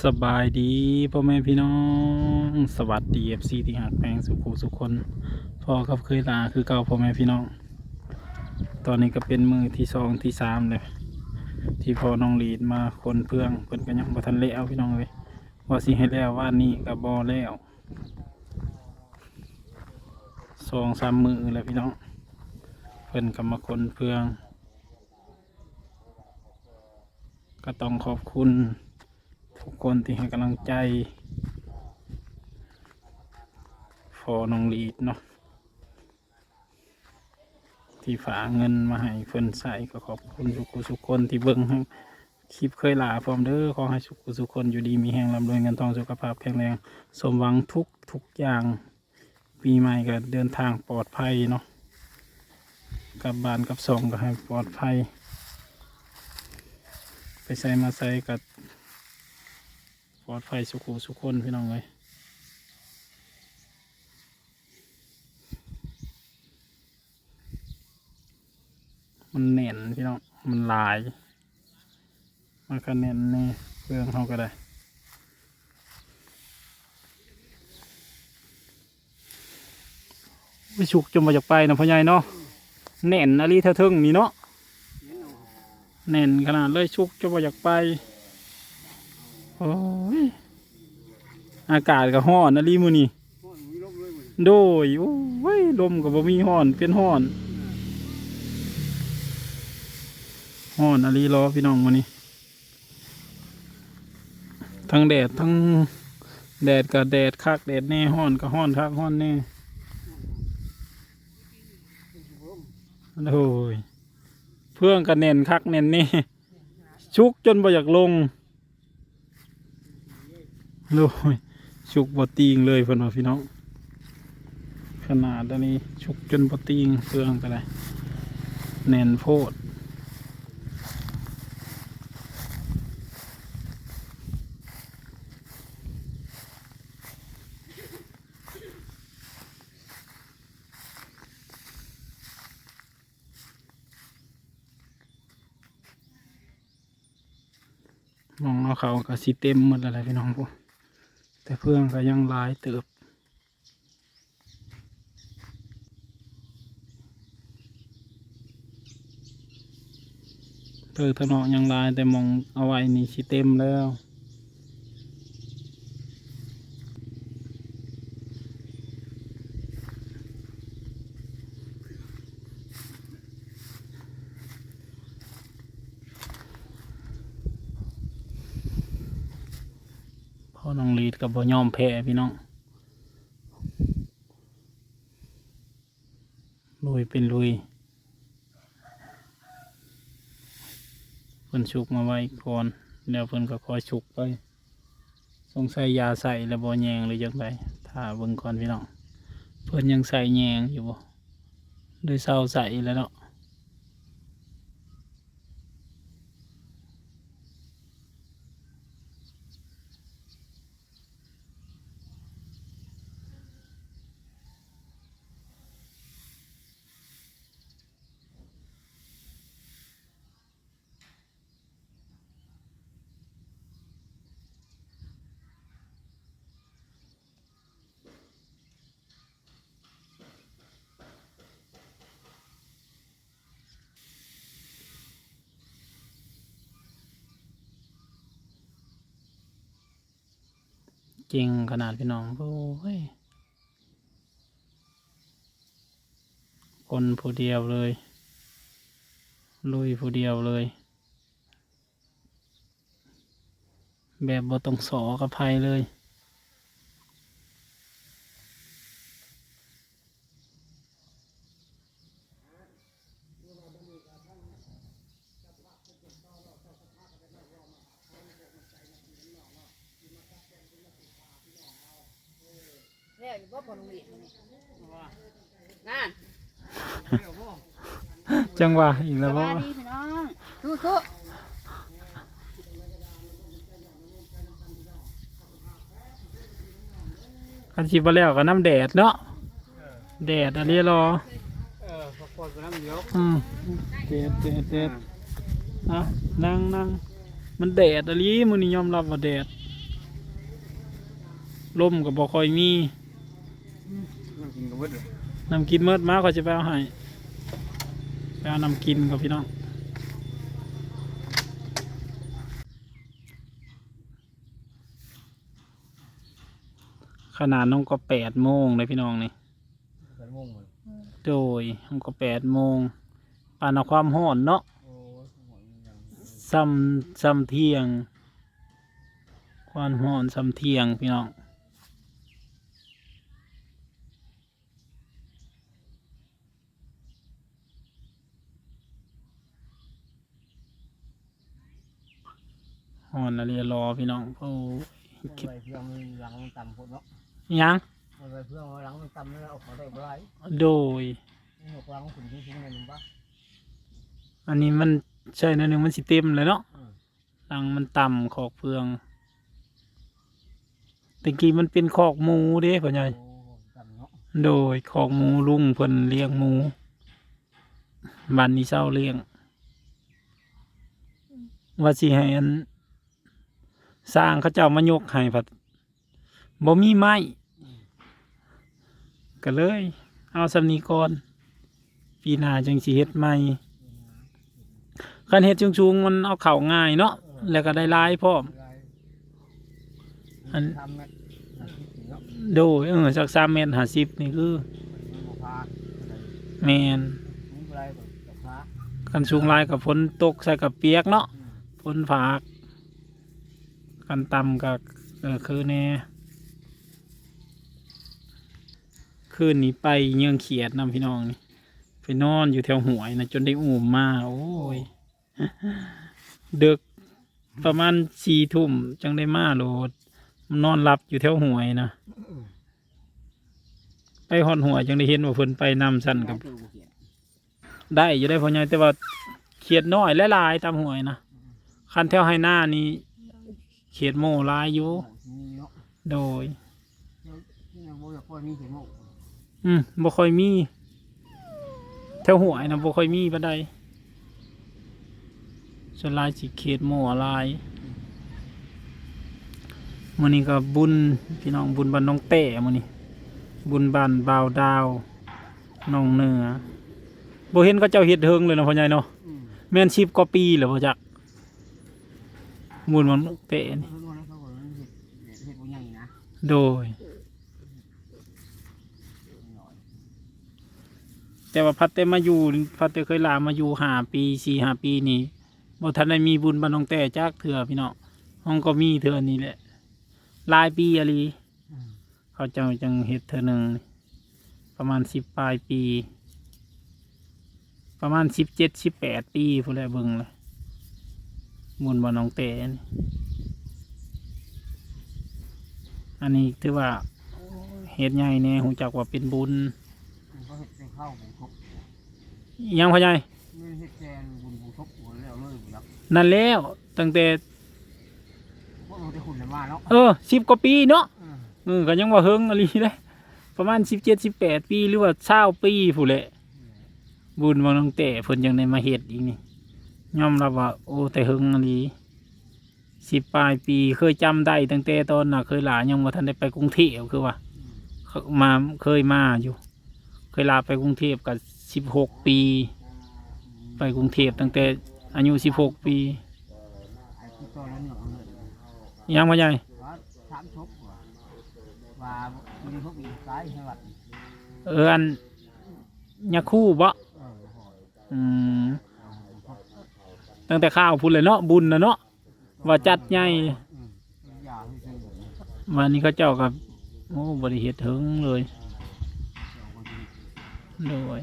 สบายดีพ่อแม่พี่น้อง สวัสดีเอฟซีที่หักแพงสุขุสุขคนพ่อกับเคยลาคือเก่าพ่อแม่พี่น้อง ตอนนี้ก็เป็นมือที่สองที่สามเลยที่พอน้องลีดมาคนเพื่องเพิ่นก็ยังบ่ทันเล้วพี่น้องเลยว่าสิให้แล้วว่านี่ก็บ่แล้วสองสามมือแล้วพี่น้องเพิ่นก็มาคนเพื่อง ก็ต้องขอบคุณ ทุกคนที่ให้กำลังใจฟอน้องลีดเนาะที่ฝากเงินมาให้เพิ่นใส่ก็ขอบคุณทุกคนทุกคนที่เบิ่งคลิปเคยลาพร้อมเด้อขอให้ทุกคนทุคนอยู่ดีมีแห่งร่ำรวยเงินทองสุขภาพแข็งแรงสมหวังทุกทุกอย่างปีใหม่ก็เดินทางปลอดภัยเนาะกลับบ้านกับซองก็ให้ปลอดภัย ไปใส่มาใส่กับ ลอดภัยสุขุสุขคนพี่น้องเลยมันแน่นพี่น้อง มันลาย มันก็แน่นในเครื่องเขาก็ได้ไปฉุกจนมาจากไปนะพ่อใหญ่เนาะแน่นอะไรเท่าเทิงนี่เนาะแน่นขนาดเลยฉุกจนมาจากไปโอ้ย อากาศก็ฮ้อนนะลีมือนี่โดยโอ้ยลมก็บ่มีฮ้อนเป็นฮ้อนฮ้อนอะลีรอพี่น้องมือนี้ ทั้งแดดทั้งแดดกับแดดคักแดดแน่ฮ้อนก็ฮ้อนคักฮ้อนแน่โอ้ยเพื่องก็แน่นคักแน่นแน่ชุกจนบ่อยากลงโอ้ย ชุกบอตีงเลยเพื่อนว่าพี่น้องขนาดอันนี้ชุกจนบอตีงเฟืองก็ได้แน่นโพดมองเอาเขาก็สิเต็มหมดแล้วแหละพี่น้องพวก แต่เพื่อนก็ยังหลายเติบเติบถนอยังหลายแต่มองเอาไว้นี่สิเต็มแล้ว พ่อน้องลีดกับบ่ยอมแพ้พี่น้องลุยเป็นลุยเพิ่นชุกมาไว้ก่อนแล้วเพิ่นก็คอยชุกไปสงสัยยาใส่แล้วบ่แยงหรือยังไงถ้าเบิ่งก่อนพี่น้องเพิ่นยังใส่แยงอยู่บ่โดยเศร้าใส่แล้วเนาะ จริงขนาดพี่น้องโอ้ยคนผู้เดียวเลย ลุยผู้เดียวเลย แบบบ่ต้องสอกับภัยเลย แล้วอยู่บ่พอโรงเรียนนี่นั่นจังหวะอีกสแล้ววัว่าสดีพี่น้องสู้คันชิบมาแล้วก็น้ำแดดเนาะแดดอันนี้รอ เออพอคนไปน้ำยกอืมแดดแดดแดดอะนั่งนั่งมันแดดอันนี้มือนี้ยอมรับว่าแดดเลมก็บ่ค่อยมี มันกินกับเบิดเลยน้ำกินเมิดมาก็จะไปเอาให้ไปเอาน้ำกินกับพี่น้องขนาดน้องก็แปดโมงเลยพี่น้องนี่เป็นวงเลยโดยน้องก็แปดโมงปานเอาความห้อนเนาะโอ้ยหัวมันยังซ้ำซ้ำเที่ยง ความห้อนซ้ำเที่ยงพี่น้อง ห้อนอะไรรอพี่น้องโอ้ยคิดไปเพื่อนมันหลังมันต่ำพดเนาะยังมันไปเพื่อนมันหลังมันต่ำแล้วเอาเขาได้บ่ไรโดยนี่หัวกลางขุนที่ทิ้งในหนึ่งปะอันนี้มันใช่หนอยหนึ่งมันสิเต็มเลยเนาะอืมรังมันต่ำขอกเพืองตะกี้มันเป็นขอกหมูเด้พ่อใหญ่โอ้ต่ำเนาะโดยขอกหมูลุงเพิ่นเลี้ยงหมูบันนี้เศร้าเลี้ยงว่าสิให้อัน สร้างเขาเจ้ามายกให้ผัดบ่มีไม้ก็เลย เอาสำนีก่อนปีหน้าจังสิเฮ็ดใหม่คันเฮ็ดชุงๆมันเอาเข้าง่ายเนาะแล้วก็ได้ลายพร้อมอันโดยเออสักสามเมตรห้าสิบนี่คือมันบ่พาอะไรแมนกันสูงลายกับฝนตกใส่กับเปียกเนาะฝนฝาก กันต่ำกับเออคือแน่คืนนี้ไปเยื่องเขียดนำพี่น้องนี่ไปนอนอยู่แถวหวยนะจนได้อุ่มมา โอ้ยเดึกประมาณสี่ทุ่มจังได้มาโหลดนอนหลับอยู่แถวหวยนะไปหอดหวยจังได้เห็นว่าเพิ่นไปนำสั่นกับ ได้อยู่ได้พอใหญ่แต่ว่าเขียดน้อยและลายตามหวยนะคันแถวให้หน้านี่ เขียดโมหลายอยู่ มีเนาะโดยที่ยังบ่อยากปล่อยมีเขียนโง่อืมบ่ค่อยมีแถวหวยนะบ่ค่อยมีปานใดส่วนหลายสิเขียดโมหลายมื้อนี้ก็บุญพี่น้องบุญบ้านน้องเต้มื้อนี้บุญบ้านบ่าวดาวน้องเหนือบ่เห็นเขาเจ้าเฮ็ดเฮิงเลยเนาะพ่อใหญ่เนาะอืมแม่นชิบกว่าปีแล้วพ่อจัก บุญบ้านน้องเต้นี่เพิ่นว่าแล้วเขาบอกว่าเฮ็ดเฮ็ดบ่ใหญ่นะโดย แต่ว่าพัดแต่มาอยู่พัดแต่เคยลามาอยู่หาปีสี่หาปีนี่บ่ทันได้มีบุญบ้านนองแต่จักเถื่อพี่เน้องห้องก็มีเถื่อนี่แหละลายปีอะลีเขาจ้าจังเฮ็ดเถื่อหนึ่งประมาณสิบปลายปี ประมาณสิบเจ็ดสิบแปดปีพู้นแหละเบิ่งเลย บุญบ้านน้องแต่นี่อันนี้ถือว่าเฮ็ดใหญ่แน่หูจักว่าเป็นบุญมันก็เฮ็ดเป็นข้าวบุญทบอิหยังพ่อใหญ่นี่เฮ็ดแทนบุญบุญทบหัวแล้วเลยบ่อยากนั่นแล้วตั้งแต่พวกเราได้คุณได้มาเนาะเออสิบกว่าปีเนาะอืมเออก็ยังว่าเฮิงอะไรเลยประมาณสิบเจ็ดสิบแปดปีหรือว่าเช้าปีผู้นแหละบุญวังน้องแต่เพิ่นยังได้มาเฮ็ดอีกนี่ ยอมรับว่าโอ้แต่เฮิงอะไรสิบปลายปีเคยจำได้ตั้งแต่ตอนน่ะ เคยหลายังว่าท่านได้ไปกรุงเทพคือว่ามาเคยมาอยู่ เคยลาไปกรุงเทพกับสิบหกปี ไปกรุงเทพตั้งแต่อายุสิบหกปีไอ้ที่ตอนนั้นเนี่ยเอาเงินยังพ่อใหญ่ว่าสามาว่าบุญทบอีกสายให้วัดเอออันยาคู่บ่อืม ตั้งแต่ข้าวพุ่นเลยเนาะบุญนะเนาะว่าจัดใหญ่มาให้ซื้อเดี๋ยววันนี้เขาเจ้ากับโอ้บริเหตุถึงเลยมันจะโดย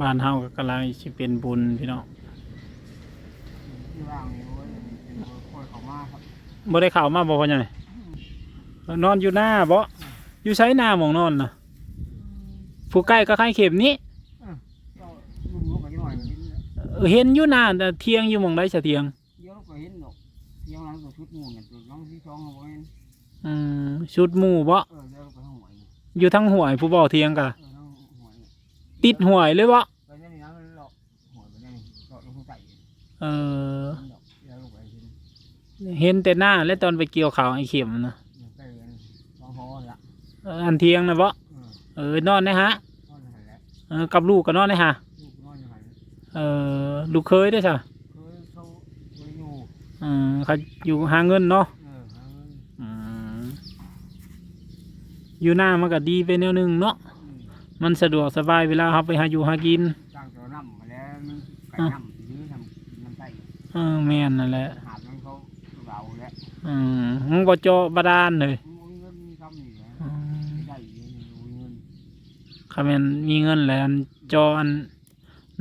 บ้านเฮาก็กำลังสิเป็นบุญพี่น้องที่ว่างนี่โอ้ยเป็นเบอร์คอยเขามาครับบ่ได้ข่าวมาบ่พ่อใหญ่นอนอยู่หน้าบ่อยู่ใช้หน้าหมองนอนนะผู้ใกล้ก็ใครเข็มนี้ก็ลุงลูกไปหน่อยนิดนึงเออเห็นอยู่น่ะแต่เที่ยงอยู่หมองได้เถียง เดี๋ยวเราก็เห็นดอกเที่ยวหลังตัวชุดหมูเนี่ยตัวหลังที่สองเขาบ่เห็นอืมชุดหมู่บ่เออเดี๋ยวเราไปห้องหวยเนี่ยอยู่ทั้งหวยผู้บ่เที่ยงกะ ติดหวยเลยบ่ไปนั่นนี่นะมันหลอกหวยไปนั่นนี่หลอกลงทุนใส่เออเห็นดอกเดี๋ยวเราไปเห็นเห็นแต่หน้าและตอนไปเกี่ยวข้าวไอ้เข็มนะเนี่ยใกล้กันสองหอละเอออันเที่ยงนะบ่เออเออนอนนะฮะนอนหันแล้วเออกับลูกก็นอนนะฮะลูกนอนอยู่หันเออลูกเคยด้วยจ้ะเคยเขาเคยอยู่เออเขาอยู่หาเงินเนาะเออหาเงินอืมอยู่หน้ามันก็ดีไปแนวหนึงเนาะอื มมันสะดวกสบายเวลาเขาไปหาอยู่หากินจ้างตัวน้ำมาแล้วมันไก่น้ำยื้อทำน้ำใส่เออแม่นนั่นแหละหาบนั้นเขาเราแล้วอืมมึงบ่เจาะบาดาลเลยมีเงินมีคำอยู่แล้วอืมไม่ได้อยู่มีเงินคาแมนมีเงินแล้วอันเจออัน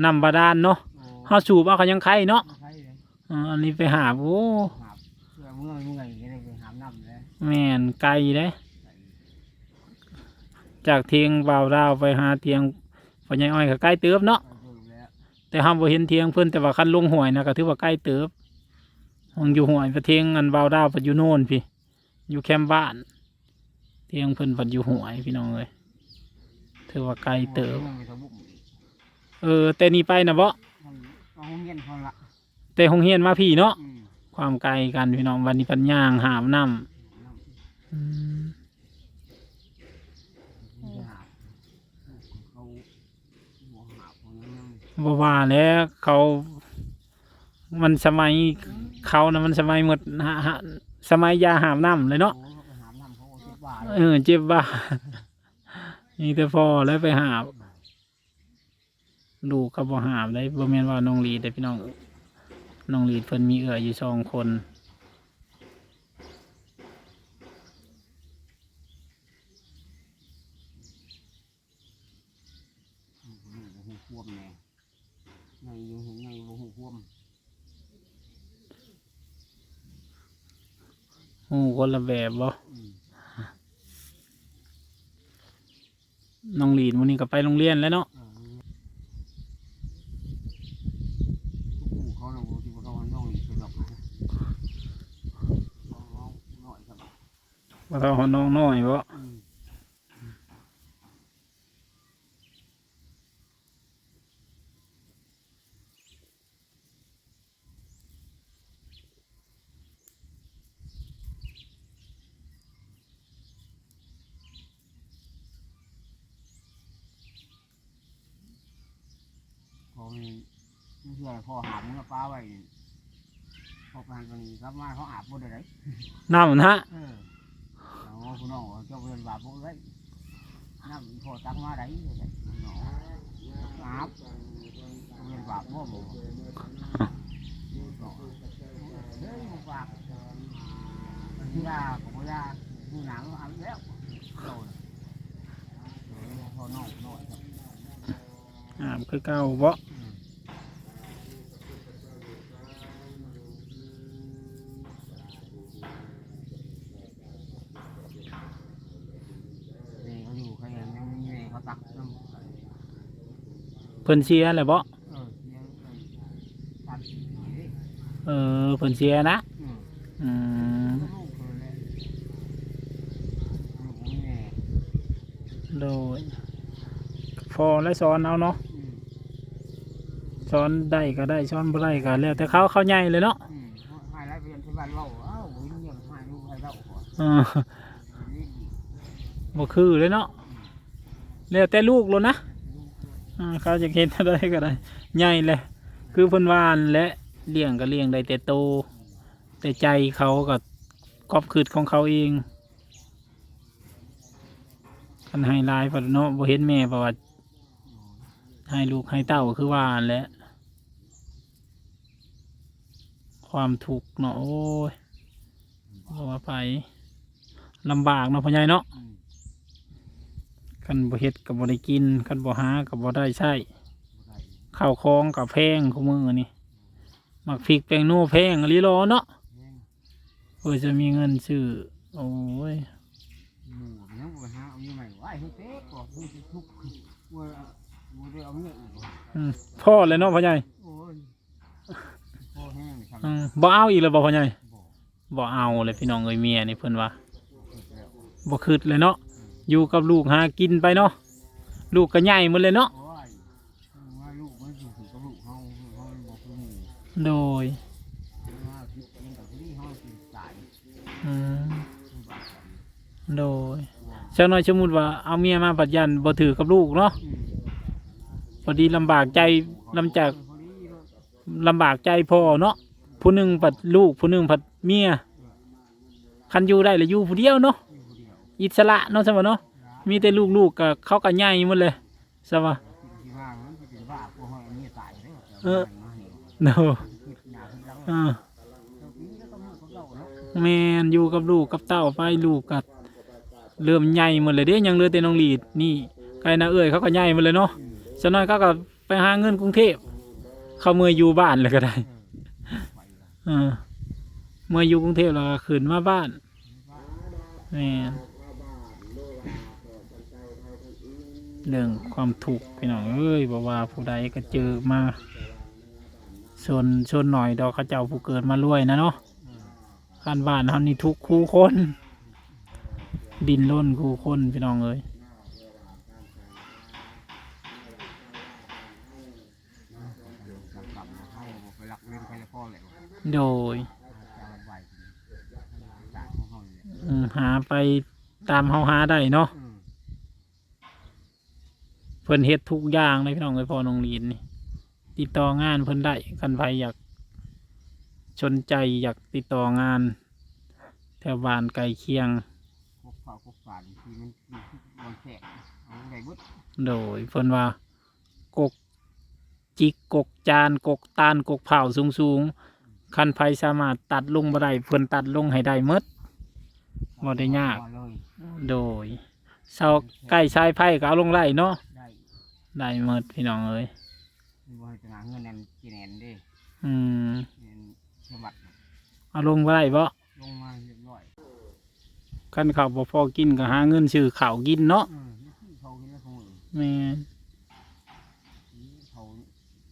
นำบาดาลเนาะโอ้เฮาสูบเอาเขายังไข่เนาะไม่ใช่เลยเอออันนี้ไปหาโอ้หาบเพื่อเมื่อยเมื่อยก็เลยไปหาบน้ำแล้วแม่นไกลเด้ จากเทียงบ่าวดาวไปหาเทียงพ่อใหญ่อ้อยก็ใกล้เติบเนาะไปดูแล้วแต่ห้ามบ่เห็นเทียงเพิ่นแต่ว่าคันลงห้วยนะก็ถือว่าใกล้เติบห้องอยู่ห้วยไปเทียงอันบ่าวดาวปัดอยู่โน่นพี่ อยู่แคมป์บ้าน เทียงเพิ่นปัดอยู่ห้วยพี่น้องเอ้ยถือว่าไกลเติบมันไปทะบุ่มเออ แต่นี่ไปนะบ่มันเอาเงินคนละแต่ห้องเฮียนมาพี่เนาะอืมความไกลกันพี่น้องวันนี้ปัญญางหามน้น้ำอืมำมันจะหาบเขาหัวหาบของนั้น บ่ว่าแล้วเขา มันสมัยเขานะมันสมัยหมดฮะฮะสมัยยาหามน้ำเลยเนาะโอ้เขาไปหาบน้ำเขาเอาเจ็บบาทเออเจ็บบ้านี่แต่พอแล้วไปหาบลูกก็บ่หาบได้บ่แม่นว่าน้องลีดได้พี่น้องน้องลีดเพิ่นมีเอื้ออยู่สองคน อืมนี่บ่หูควมแน่ไงอยู่ไงบ่หูควม ฮู้ คนละแบบบ่น้องลีนวันนี้ก็ไปโรงเรียนแล้วเนาะ เออลูกเขาเราที่ว่าเขาน้องอีกคือแบบน้องน้อยครับ ว่าเขาหาน้องน้อยบ่ อืม พอมีเพื่อพอหาบเมื่อป้าไว้พอการกันกลับมาเขาอาบหมดเลยน้ำนะ เออเอาคุณน้องเอาเจ้าเรียนบาปพวกเลยน้ำพอตักมาได้เลยน้องอาบเรียนบาปพวกมึงเฮ้ยมึงบาปที่ยาของยาดูหนังอาบแล้วโดนพอน้องน้อยครับอ่าคือเก่าบ่ พิ่นเสียแล้วบ่เออยังตัดสีนี่เออเพิ่นเสียนะอืมอืมลูกเลยแหละลูกนี่แน่โดยพอและสอนเอาเนาะอืมสอนได้ก็ได้สอนบ่ได้ก็แล้วแต่เขาเขาใหญ่เลยเนาะอืมหายไรเพียนที่บ้านเราอ้าวิ่งยังหายลูกให้เราก่อนเออนี่บ่คือเลยเนาะแล้วแต่ลูกโลดนะ เขาจะเฮ็ดอะไรก็ได้ใหญ่เลยคือเพิ่นวานและเลี้ยงก็เลี้ยงได้แต่โต แต่ใจเขาก็กอบคืดของเขาเองคันให้ลายพัดเนาะบ่เห็นแม่ประวัติให้ลูกให้เต้าคือวานและ ความทุกข์เนาะโอ้ยบ่ว่าไปลำบากเนาะพ่อใหญ่เนาะ คันบ่เฮ็ดก็บ่ได้กินคันบ่หาก็บ่ได้ใช้บ่ได้ข้าวของก็แพงของมือนี่มักพริกแปลงโน่แพงอีหลีหรอเนาะแม่งเพื่อจะมีเงินซื้อโอ้ยหมูมันยังบ่ไปหาเอาอยู่ใหม่ว่าไอ้เฮ็ดเต๊กก่อนเพิ่งสิทุกข์ว่าบ่ได้เอาเงินอีกบ่อืมพ่อเลยเนาะพ่อใหญ่โอ้ยอืมบ่เอาอีกแล้วบ่พ่อใหญ่บ่บ่เอาเลยพี่น้องเอ้ยเมียนี่เพิ่นว่าคิดแล้วบ่คืดเลยเนาะ อยู่กับลูกหากินไปเนาะลูกก็ใหญ่หมดเลยเนาะโอ้ยว่าลูกมันอยู่กับลูกเฮาเฮาบ่คือหมู่โดยว่าคิดเองกับที่เฮาสิตายอืมคือว่ากันโดยจักหน่อยสมมุติว่าเอาเมียมาปัดยันบ่ถือกับลูกเนาะอืมพอดีลำบากใจลำจากลำบากใจพ่อเนาะผู้หนึงปัดลูกผู้หนึงปัดเมียคันอยู่ได้แล้วอยู่ผู้เดียวเนาะ อยู่ผู้เดียวอิสระเนาะซะว่าเนาะมีแต่ลูกๆก็เขาก็ใหญ่หมดเลยซะว่าที่ว่ามันสิเป็นว่าพวกเฮาอันนี้ตายเด้อเออมานี่โดคิดหน้าคิดหลังอ่าเจ้าปีแล้วก็มือของเราเนาะแมนอยู่กับลูกกับเต้าไปลูกกับเริ่มใหญ่หมดเลยเด้ยังเหลือแต่น้องหลีดนี่ไกลนาเอ้ยเขาก็ใหญ่หมดเลยเนาะอืมฉะนั้นเขาก็ไปหาเงินกรุงเทพเขาเมื่ออยู่บ้านเลยก็ได้ไปละเออเมื่ออยู่กรุงเทพแล้วก็ขึ้นมาบ้านแมน เรื่องความถูกข์พี่น้องเอ้ยบอกว่าผู้ใดก็เจอมาชนชนหน่อยดอกเขาเจ้าผู้เกิดมารวยนะเนาะข้านบ้านเขานี่ทุกคู่คน ดินล้นคู่คนพี่น้องเอ้ยโดยหาไปตามเฮาหาได้เนาะ พิ่นเฮ็ดทุกอย่างเลยพี่น้องเอ้ยพ่อน้องลีนนี่ติดต่องานเพิ่นได้กันไผอยากสนใจอยากติดต่องาน แถวบ้านไกลเคียงพวกข้าวพวกฝานที่มันมันมันแขกเอาได้เบิดโดยเพิ่นว่ากกจิกกกจานกกตาลกกเผาสูงสูงๆคันไผสามารถตัดลงบ่ได้เพิ่นตัดลงให้ได้หมดบ่ได้ยากเอเลยโดยเสาใกล้ชายไผ่ก็เอาลงไล่เนาะ ได้ได้หมดพี่น้องเอ้ยมีบ่ให้จะหาเงินนั่นกินแอนเด้อืมเงินเชื่อบัตรเอาลงบ่ได้บ่ลงมาเรียบร้อยคันข้าวบ่พอกินก็หาเงินซื้อข้าวกินเนาะอืมนี่คือเขากินแล้วเขาอื่นแม่นนี่เขา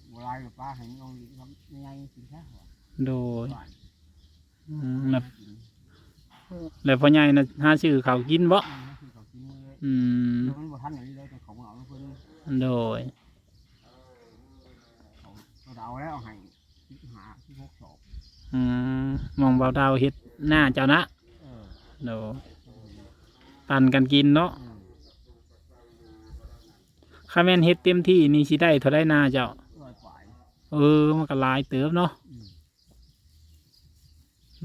โบราณกับป้าเห็นลงดีครับยังไงกินแค่หัวโดยบ้านอืมแล้วกินแล้วพ่อใหญ่น่ะหาซื้อข้าวกินบ่อืมนี่คือเขากินเลยอืมเดี๋ยวมันบ่ทันอย่างนี้เลยแต่ โดยเขาเขาเอาแล้วเอาให้สิบหาสิบหกศอกอืมมองเบาดาวเฮ็ดหน้าเจ้านะเออโดยปันกันกินเนาะอืมข้าแม่นเฮ็ดเต็มที่นี่สิได้เท่าได้หน้าเจ้าร้อยปลายเออมันก็หลายเติบเนาะอืม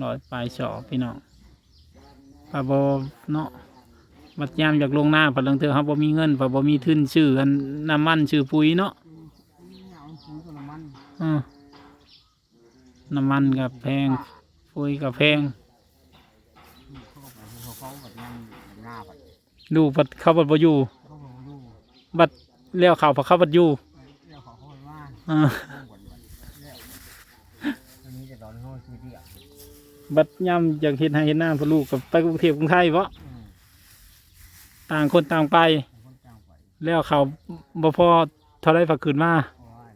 ร้อยปลายสอบพี่น้องปะบเนาะ บัดยามอยากลงหน้าปัดลังเถือครับบ่มีเงินปะบ่มีทุนชื่ออันน้ำมันชื่อปุ๋ยเนาะนี่เอาซื้อตัวน้ำมันเออน้ำมันกับแพงปุ๋ยกับแพงเขาก็ไปเขาเขาแบบนั้นแบบหน้าไปดูบัดเข้าบัดบ่อยู่เขาบอกดูบัดเลี้ยวเข้าพัเข้าบัดอยู่เรียกเขาเขาไปว่าเออเขาบ่นบ่นเรียกอันนี้จะตอนเขาซื้อเดียวบัดยามอยากเฮ็ดให้เฮ็ดหน้าพ่อลูกกับไปกรุงเทพกรุงไทยบ่อืม ต่างคนต่างไปแต่คนจ้างไปแล้วเขาบ่พอเท่าไรฝากคืนมาโอ้ย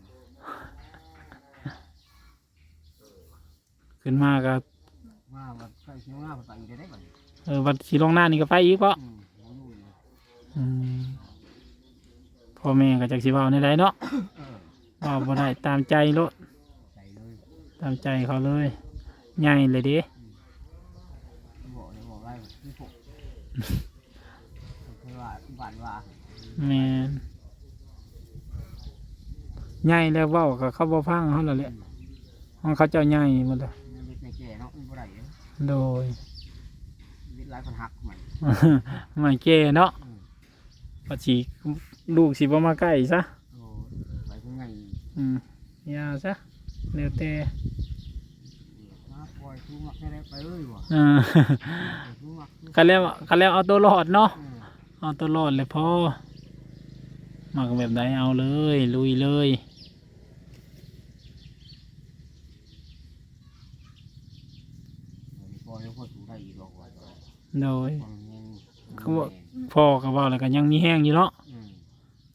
ขึ้นมาก็มาแบบใส่เสื้อหน้าไปอีกได้ไหมเออบัดสีลงหน้านี่ก็ไปอีกเพราะอืมโอ้ยเลยอืมพ่อแม่ก็จักสิเว้าในใดเนาะเออเว้าบ่ได้ตามใจโลด ใส่เลยตามใจเขาเลย ใหญ่เลยเด้บอกเลยบอกได้ที่ผมคือว่า บ้านว่าแม่นใหญ่แล้วเว้าก็เขาบ่ฟังเขาแล้วแหละของเขาเจ้าใหญ่หมดเลยมันเป็นแก่เนาะมันบ่ได้เด้อโดยวิทย์หลายคนหักมันไม่แก่เนาะอืมปัดสิลูกสิบ่มาใกล้ซะโอ้ไปถึงไงอืมอยาซะแล้วแต่มาปล่อยชูมักให้ได้ไปเลยว่ะอ่าชูมักชูกันแล้วกันแล้วเอาตัวรอดเนาะเออ เอาตัวรอดเลยพ่อมักแบบใดเอาเลย ลุยเลยปล่อยให้คนสูได้อีกหรอกว่าโดยคนยังเขาบอกพ่อก็ว่าแล้วก็ยังมีแห้งอยู่เนาะอืม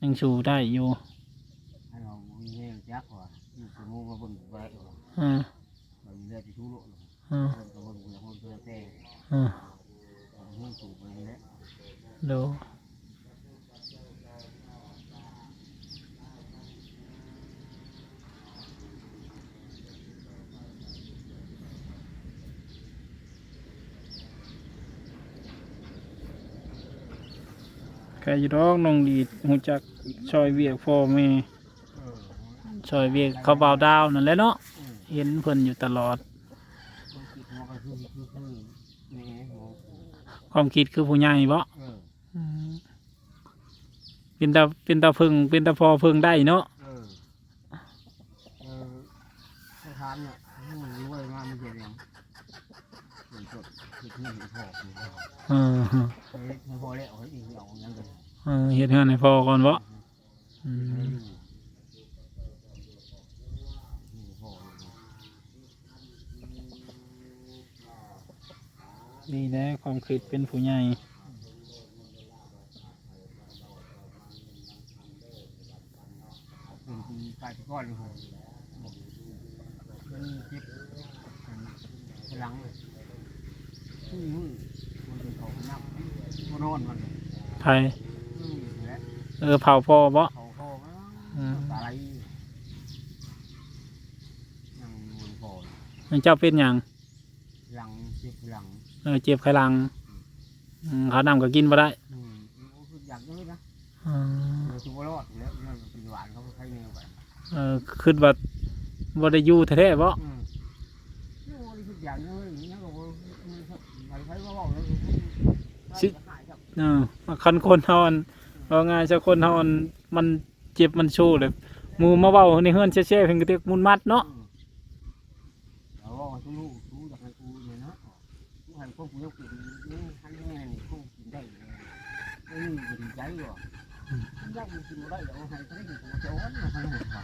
ยังชูได้อยู่ให้เรามีแห้งจักว่าอยู่สมูมา ดใครอยู่ดอกน้องดีดหูจักชอยเวียกพ่อแม่เออชอยเวียกเขาเบาวดาวนั่นแหละเนาะเห็นเพิ่นอยู่ตลอด ความคิดคือผู้ใหญ่บ่ เป็นตาเป็นตาพึงเป็นตาพอพึงได้เนาะเออเออสถานเนี่ยมันรวยมากมันเจ๋งยังเหมือนจดคิดเงินพอเออเฮ้ยพอแล้วเฮ้ยอีกเอายังไงเออเฮ็ดเฮือนให้พอก่อนบ่อืไม่มอยู่นี่พอนี่แหละความคิดเป็นผู้ใหญ่ เป็นปี กายก้อนเลยมันเจ็บพลังเลยมือมือมันเป็นเขานับมันนอนมันไทยอืมและเออเผาพอบ่เขาคอมันอืมตายยังมันพอมันเจ้าเป็นหยังหลังเจ็บหลังเออเจ็บไขหลังอืมเขาวนำก็กินบ่ได้อืมคืออยากเยอะนะอืมเออตัวรอดแล้วมันเป็นหวานเขาใช้แนวไป เออคิดว่าบ่ได้อยู่แท้ๆบ่อืมโอ้ยคืออยากเยอะอย่างนี้ก็ว่ามันใครใครมาบอกแล้วหายครับเออคันคนเฮาอันว่าง่ายซะคนเฮาอันมันเจ็บมันโชว์เลยหมู่มาเว้าในเฮือนแช่ๆเพิ่นก็เรียกมุนมัดเนาะเอาว่าทุลูกทุอยากให้กูเลยนะกูให้พวกกูยังกินนี่ทันแม่นี่กูกินได้เลยไม่มีดีใจหรอกยากกินได้เดี๋ยวให้เขาได้กินกูจะอ้วน มาให้หมดว่ะ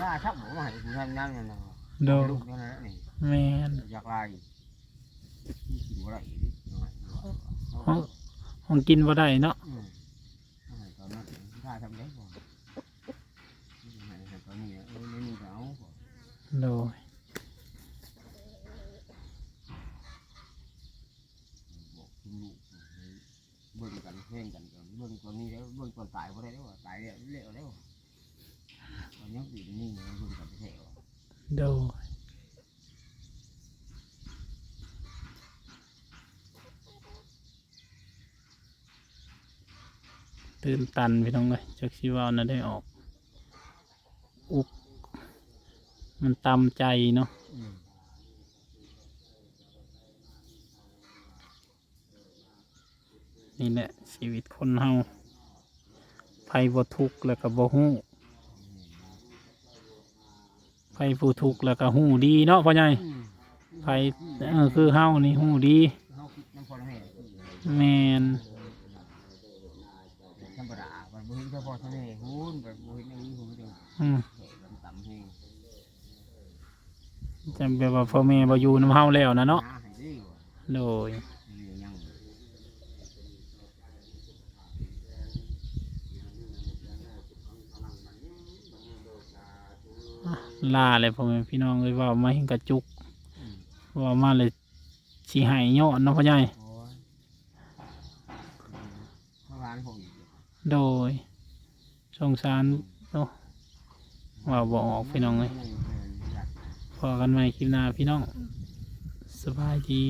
ย่าชักบอกว่าให้กูทำนั่นนั่นนะโดลูกนั่นแหละนี่แม่นอยากไรกินอะไรห้องห้องกินบ่ได้เนาะอืมตอนนั้นถ้าทำได้บ่ตอนนี้เออนี่ก็เอาโดย บอกคุณลูกเบิ่งกันเพ่งกันก่อน เบิ่งตัวนี้แล้วเบิ่งตัวตายบ่ได้แล้วตายแล้วเละแล้วตอนนี้ติดนี่เบิ่งกันแท้โดยตื่นตันพี่น้องเลยจักสิว่าน่ะได้ออก อุกมันตำใจเนาะ อืม นี่แหละชีวิตคนเฮาภัยบ่ทุกข์แล้วก็บ่ฮู้ภัยผู้ทุกข์แล้วก็ฮู้ดีเนาะพ่อใหญ่ภัยเออคือเฮานี่ฮู้ดีแมนธรรมดาบ่เห็นเฉพาะท่านี้ฮู้นบ่เห็นอันนี้ฮู้นเด้ออืมต่ำแห้งจำเป็นว่าพ่อแม่บ่อยู่นํเฮาแล้วนะเนาะหให้ดีว่ะโดย นี่ยัง ลาเลยพ่อแม่พี่น้องเอ้ยเว่ามาเห็นกระจุกเว่ามาเลยสิใหายยอดเนาะพ่อใหญ่โอ้ยเมื่อวานผมอีกโดยสงสารเนาะเว่าบ่ออกพี่น้องเลยพอกันใหม่คลิปหน้าพี่น้อง สบายดี